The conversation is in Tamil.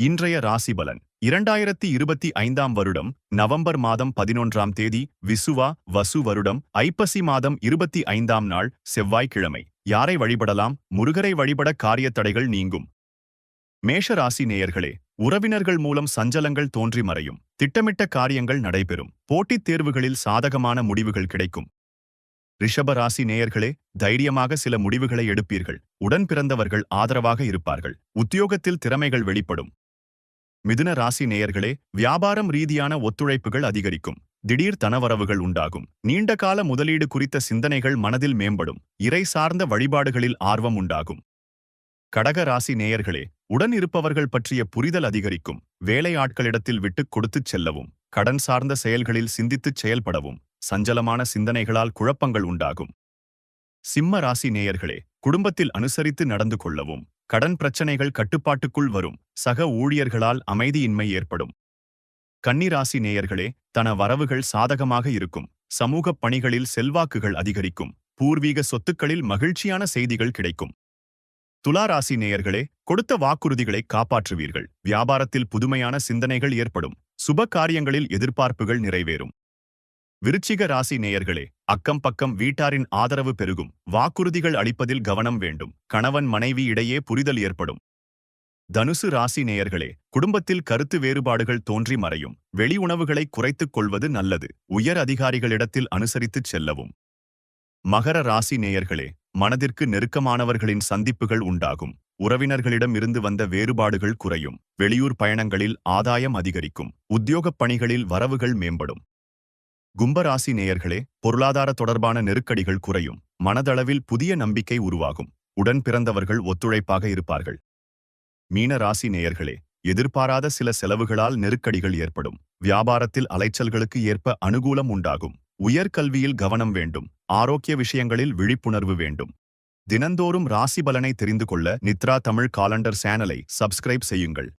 இன்றைய ராசிபலன் இரண்டாயிரத்தி இருபத்தி ஐந்தாம் வருடம் நவம்பர் மாதம் பதினொன்றாம் தேதி விசுவா வசு வருடம் ஐப்பசி மாதம் இருபத்தி ஐந்தாம் நாள் செவ்வாய்க்கிழமை. யாரை வழிபடலாம்? முருகரை வழிபட காரியத்தடைகள் நீங்கும். மேஷ ராசி நேயர்களே உறவினர்கள் மூலம் சஞ்சலங்கள் தோன்றி மறையும். திட்டமிட்ட காரியங்கள் நடைபெறும். போட்டித் தேர்வுகளில் சாதகமான முடிவுகள் கிடைக்கும். ரிஷப ராசி நேயர்களே தைரியமாக சில முடிவுகளை எடுப்பீர்கள். உடன் பிறந்தவர்கள் ஆதரவாக இருப்பார்கள். உத்தியோகத்தில் திறமைகள் வெளிப்படும். மிதுன ராசி நேயர்களே வியாபாரம் ரீதியான ஒத்துழைப்புகள் அதிகரிக்கும். திடீர் தனவரவுகள் உண்டாகும். நீண்டகால முதலீடு குறித்த சிந்தனைகள் மனதில் மேம்படும். இறை சார்ந்த வழிபாடுகளில் ஆர்வம் உண்டாகும். கடக ராசி நேயர்களே உடன் இருப்பவர்கள் பற்றிய புரிதல் அதிகரிக்கும். வேலை ஆட்களிடத்தில் விட்டுக் கொடுத்துச் செல்லவும். கடன் சார்ந்த செயல்களில் சிந்தித்துச் செயல்படவும். சஞ்சலமான சிந்தனைகளால் குழப்பங்கள் உண்டாகும். சிம்ம ராசி நேயர்களே குடும்பத்தில் அனுசரித்து நடந்து கொள்ளவும். கடன் பிரச்சனைகள் கட்டுப்பாட்டுக்குள் வரும். சக ஊழியர்களால் அமைதியின்மை ஏற்படும். கன்னிராசி நேயர்களே தன வரவுகள் சாதகமாக இருக்கும். சமூகப் பணிகளில் செல்வாக்குகள் அதிகரிக்கும். பூர்வீக சொத்துக்களில் மகிழ்ச்சியான செய்திகள் கிடைக்கும். துளாராசி நேயர்களே கொடுத்த வாக்குறுதிகளை காப்பாற்றுவீர்கள். வியாபாரத்தில் புதுமையான சிந்தனைகள் ஏற்படும். சுப காரியங்களில் எதிர்பார்ப்புகள் நிறைவேறும். விருச்சிக ராசி நேயர்களே அக்கம் பக்கம் வீட்டாரின் ஆதரவு பெருகும். வாக்குறுதிகள் அளிப்பதில் கவனம் வேண்டும். கணவன் மனைவி இடையே புரிதல் ஏற்படும். தனுசு ராசி நேயர்களே குடும்பத்தில் கருத்து வேறுபாடுகள் தோன்றி மறையும். வெளி உணவுகளை குறைத்துக் கொள்வது நல்லது. உயர் அதிகாரிகளிடத்தில் அனுசரித்துச் செல்லவும். மகர ராசி நேயர்களே மனதிற்கு நெருக்கமானவர்களின் சந்திப்புகள் உண்டாகும். உறவினர்களிடம் இருந்து வந்த வேறுபாடுகள் குறையும். வெளியூர் பயணங்களில் ஆதாயம் அதிகரிக்கும். உத்தியோகப் பணிகளில் வரவுகள் மேம்படும். கும்பராசி நேயர்களே பொருளாதார தொடர்பான நெருக்கடிகள் குறையும். மனதளவில் புதிய நம்பிக்கை உருவாகும். உடன் பிறந்தவர்கள் ஒத்துழைப்பாக இருப்பார்கள். மீன ராசி நேயர்களே எதிர்பாராத சில செலவுகளால் நெருக்கடிகள் ஏற்படும். வியாபாரத்தில் அலைச்சல்களுக்கு ஏற்ப அனுகூலம் உண்டாகும். உயர்கல்வியில் கவனம் வேண்டும். ஆரோக்கிய விஷயங்களில் விழிப்புணர்வு வேண்டும். தினந்தோறும் ராசி பலனை தெரிந்து கொள்ள நித்ரா தமிழ் காலண்டர் சேனலை சப்ஸ்கிரைப் செய்யுங்கள்.